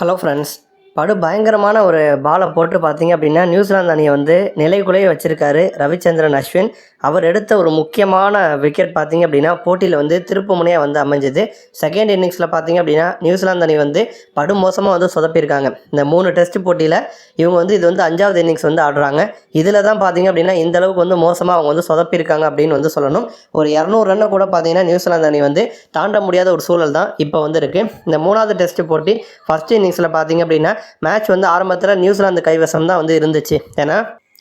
Hello friends படு பயங்கரமான ஒரு பாலை போட்டு பார்த்தீங்க அப்படின்னா நியூசிலாந்து அணியை வந்து நிலைக்குலைய வச்சுருக்காரு ரவிச்சந்திரன் அஸ்வின். அவர் எடுத்த ஒரு முக்கியமான விக்கெட் பார்த்தீங்க அப்படின்னா போட்டியில் வந்து திருப்பு முனையாக வந்து அமைஞ்சது. செகண்ட் இன்னிங்ஸில் பார்த்தீங்க அப்படின்னா நியூசிலாந்து அணி வந்து படு மோசமாக வந்து சொதப்பியிருக்காங்க. இந்த மூணு டெஸ்ட் போட்டியில் இவங்க வந்து இது வந்து அஞ்சாவது இன்னிங்ஸ் வந்து ஆடுறாங்க. இதில் தான் பார்த்தீங்க அப்படின்னா இந்த அளவுக்கு வந்து மோசமாக அவங்க வந்து சொதப்பியிருக்காங்க அப்படின்னு வந்து சொல்லணும். ஒரு இரநூறு ரன்னை கூட பார்த்தீங்கன்னா நியூசிலாந்து அணி வந்து தாண்ட முடியாத ஒரு சூழல் தான் இப்போ வந்து இருக்குது இந்த மூணாவது டெஸ்ட் போட்டி ஃபஸ்ட் இன்னிங்ஸில் பார்த்தீங்க அப்படின்னா மேட்ச் வந்து ஆரம்பத்தில் நியூசிலாந்து கைவசம் தான் வந்து இருந்துச்சு. ஏன்னா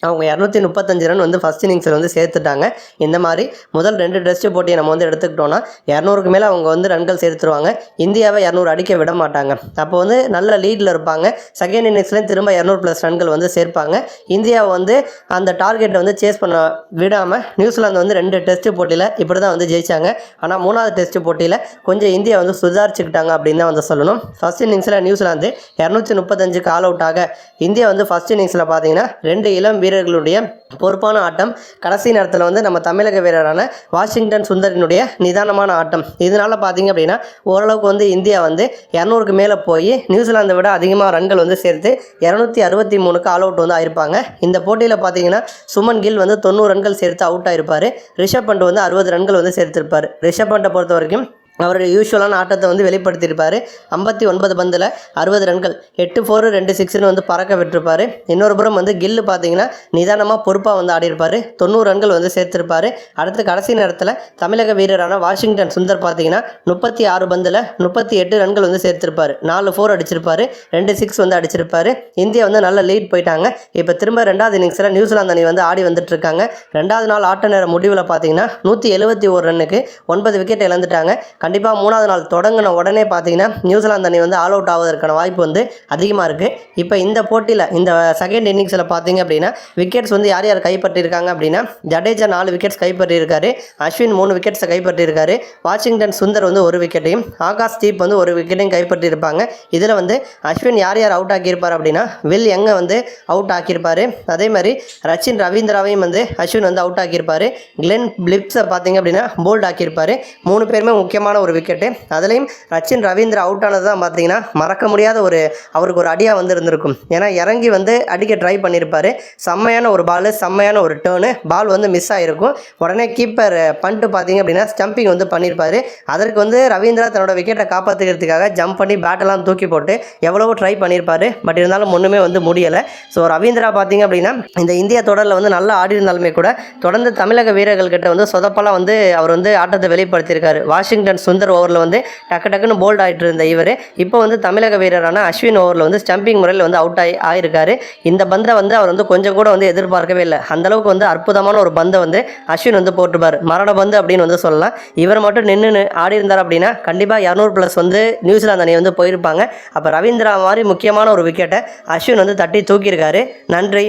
அவங்க இரநூத்தி முப்பத்தஞ்சு ரன் வந்து ஃபஸ்ட் இன்னிங்ஸில் வந்து சேர்த்துட்டாங்க. இந்த மாதிரி முதல் ரெண்டு டெஸ்ட் போட்டியை நம்ம வந்து எடுத்துக்கிட்டோன்னா இரநூறுக்கு மேலே அவங்க வந்து ரன்கள் சேர்த்துருவாங்க. இந்தியாவை இரநூறு அடிக்க விட மாட்டாங்க. அப்போ வந்து நல்ல லீடில் இருப்பாங்க. செகண்ட் இன்னிங்ஸ்லேயும் திரும்ப இரநூறு ப்ளஸ் ரன்கள் வந்து சேர்ப்பாங்க. இந்தியாவை வந்து அந்த டார்கெட்டை வந்து சேஸ் பண்ண விடாமல் நியூசிலாந்து வந்து ரெண்டு டெஸ்ட் போட்டியில் இப்படி தான் வந்து ஜெயிச்சாங்க. ஆனால் மூணாவது டெஸ்ட் போட்டியில் கொஞ்சம் இந்தியா வந்து சுதாரிச்சுக்கிட்டாங்க அப்படின்னு தான் வந்து சொல்லணும். ஃபஸ்ட் இன்னிங்ஸில் நியூசிலாந்து இரநூத்தி முப்பத்தஞ்சுக்கு ஆல் அவுட் ஆக இந்தியா வந்து ஃபஸ்ட் இன்னிங்ஸில் பார்த்தீங்கன்னா ரெண்டு இளம் வீரர்களுடைய பொறுப்பான ஆட்டம். கடைசி நேரத்தில் வந்து நம்ம தமிழக வீரரான வாஷிங்டன் சுந்தரினுடைய நிதானமான ஆட்டம். இதனால் பார்த்தீங்க அப்படின்னா ஓரளவுக்கு வந்து இந்தியா வந்து இரநூறுக்கு மேலே போய் நியூசிலாந்தை விட அதிகமாக ரன்கள் வந்து சேர்த்து இரநூத்தி அறுபத்தி மூணுக்கு ஆல் அவுட் வந்து ஆயிருப்பாங்க. இந்த போட்டியில் பார்த்தீங்கன்னா சுமன் கில் வந்து தொண்ணூறு ரன்கள் சேர்த்து அவுட் ஆயிருப்பார். ரிஷப் பண்ட் வந்து அறுபது ரன்கள் வந்து சேர்த்திருப்பார். ரிஷப் பண்ட்டை பொறுத்த வரைக்கும் அவருடைய யூஸ்வலான ஆட்டத்தை வந்து வெளிப்படுத்தியிருப்பார். ஐம்பத்தி ஒன்பது பந்தில் அறுபது ரன்கள் எட்டு ஃபோரு ரெண்டு சிக்ஸ்னு வந்து பறக்க விட்டுருப்பார். இன்னொரு புறம் வந்து கில்லு பார்த்தீங்கன்னா நிதானமாக பொறுப்பாக வந்து ஆடியிருப்பார். தொண்ணூறு ரன்கள் வந்து சேர்த்திருப்பார். அடுத்து கடைசி நேரத்தில் தமிழக வீரரான வாஷிங்டன் சுந்தர் பார்த்தீங்கன்னா முப்பத்தி ஆறு பந்தில் முப்பத்தி எட்டு ரன்கள் வந்து சேர்த்திருப்பார். நாலு ஃபோர் அடிச்சிருப்பார் ரெண்டு சிக்ஸ் வந்து அடிச்சிருப்பார். இந்தியா வந்து நல்ல லீட் போயிட்டாங்க. இப்போ திரும்ப ரெண்டாவது இன்னிங்ஸில் நியூசிலாந்து அணி வந்து ஆடி வந்துட்டு இருக்காங்க ரெண்டாவது நாள் ஆட்ட நேர முடிவில் பார்த்தீங்கன்னா நூற்றி எழுபத்தி ஒரு ரன்னுக்கு ஒன்பது விக்கெட் இழந்துட்டாங்க. கண்டிப்பாக மூணாவது நாள் தொடங்கின உடனே பார்த்தீங்கன்னா நியூசிலாந்து அணி வந்து ஆல் அவுட் ஆவதற்கான வாய்ப்பு வந்து அதிகமாக இருக்குது இப்போ இந்த போட்டியில் இந்த செகண்ட் இன்னிங்ஸில் பார்த்தீங்க அப்படின்னா விக்கெட்ஸ் வந்து யார் யார் கைப்பற்றியிருக்காங்க அப்படின்னா ஜடேஜா நாலு விக்கெட்ஸ் கைப்பற்றியிருக்காரு அஸ்வின் மூணு விக்கெட்ஸை கைப்பற்றியிருக்காரு வாஷிங்டன் சுந்தர் வந்து ஒரு விக்கெட்டையும் ஆகாஷ் தீப் வந்து ஒரு விக்கெட்டையும் கைப்பற்றியிருப்பாங்க. இதில் வந்து அஸ்வின் யார் யார் அவுட் ஆக்கியிருப்பார் அப்படின்னா வில் எங்கே வந்து அவுட் ஆக்கியிருப்பார். அதே மாதிரி ரச்சின் ரவீந்திராவையும் வந்து அஸ்வின் வந்து அவுட் ஆக்கியிருப்பார். கிளென் பிளிப்ஸை பார்த்தீங்க அப்படின்னா போல்ட் ஆக்கியிருப்பார். மூணு பேருமே முக்கியமான ஒரு விக்கெட்டு அதுலேயும் ரச்சின் ரவீந்திரா அவுட் ஆனது தான் பார்த்தீங்கன்னா மறக்க முடியாத ஒரு அவருக்கு ஒரு அடியாக வந்து இருந்திருக்கும் ஏன்னா இறங்கி வந்து அடிக்க ட்ரை பண்ணியிருப்பார் செம்மையான ஒரு பால் செம்மையான ஒரு டேர்னு பால் வந்து மிஸ் ஆகிருக்கும் உடனே கீப்பர் பண்ணிட்டு பார்த்தீங்க அப்படின்னா ஸ்டம்பிங் வந்து பண்ணியிருப்பார் அதற்கு வந்து ரவீந்திரா தன்னோட விக்கெட்டை காப்பாற்றுக்கிறதுக்காக ஜம்ப் பண்ணி பேட்டெல்லாம் தூக்கி போட்டு எவ்வளவோ ட்ரை பண்ணியிருப்பார் பட் இருந்தாலும் ஒன்றுமே வந்து முடியலை. ஸோ ரவீந்திரா பார்த்தீங்க அப்படின்னா இந்த இந்திய தொடரில் வந்து நல்லா ஆடி இருந்தாலுமே கூட தொடர்ந்து தமிழக வீரர்கள் கிட்ட வந்து சொதப்பெல்லாம் வந்து அவர் வந்து ஆட்டத்தை வெளிப்படுத்தியிருக்காரு. வாஷிங்டன் சுந்தர் ஓவரில் வந்து டக்கு டக்குன்னு போல்ட் ஆகிட்டு இருந்த இவர். இப்போ வந்து தமிழக வீரரான அஸ்வின் ஓவரில் வந்து ஸ்டம்பிங் முறையில் வந்து அவுட் ஆகி ஆயிருக்காரு. இந்த பந்தை வந்து அவர் வந்து கொஞ்சம் கூட வந்து எதிர்பார்க்கவே இல்லை. அந்தளவுக்கு வந்து அற்புதமான ஒரு பந்தை வந்து அஸ்வின் வந்து போட்டுப்பார் மரண பந்து அப்படின்னு வந்து சொல்லலாம். இவர் மட்டும் நின்று ஆடி இருந்தார் அப்படின்னா கண்டிப்பாக இரநூறு ப்ளஸ் வந்து நியூசிலாந்து அணி வந்து போயிருப்பாங்க. அப்போ ரவீந்திரா மாதிரி முக்கியமான ஒரு விக்கெட்டை அஸ்வின் வந்து தட்டி தூக்கியிருக்காரு. நன்றி.